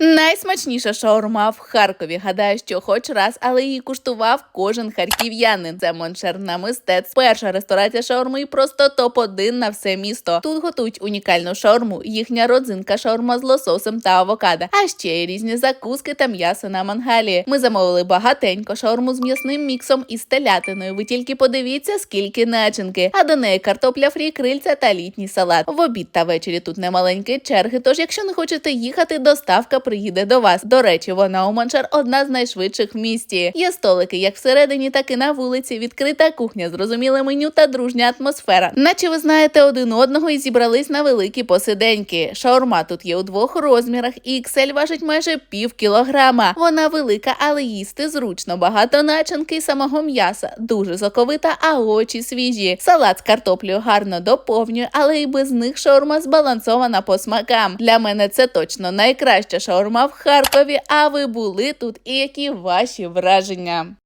Найсмачніша шаурма в Харкові. Гадаю, що хоч раз, але її куштував кожен харків'янин. Це Моншер на мистець. Перша ресторація шаурми просто топ-1 на все місто. Тут готують унікальну шаурму, їхня родзинка шаурма з лососем та авокадо, а ще й різні закуски та м'ясо на мангалі. Ми замовили багатенько шаурму з м'ясним міксом і телятиною. Ви тільки подивіться, скільки начинки, а до неї картопля фрі, крильця та літній салат. В обід та ввечері тут немаленькі черги. Тож, якщо не хочете їхати, доставка приїде до вас. До речі, вона у Манчар одна з найшвидших в місті. Є столики як всередині, так і на вулиці. Відкрита кухня, зрозуміле меню та дружня атмосфера. Наче ви знаєте один одного і зібрались на великі посиденьки. Шаурма тут є у двох розмірах, і XL важить майже пів кілограма. Вона велика, але їсти зручно. Багато начинки і самого м'яса. Дуже соковита, а очі свіжі. Салат з картоплею гарно доповнює, але і без них шаурма збалансована по смакам. Для мене це точно найкраща шаурма в Харкові. А ви були тут і які ваші враження?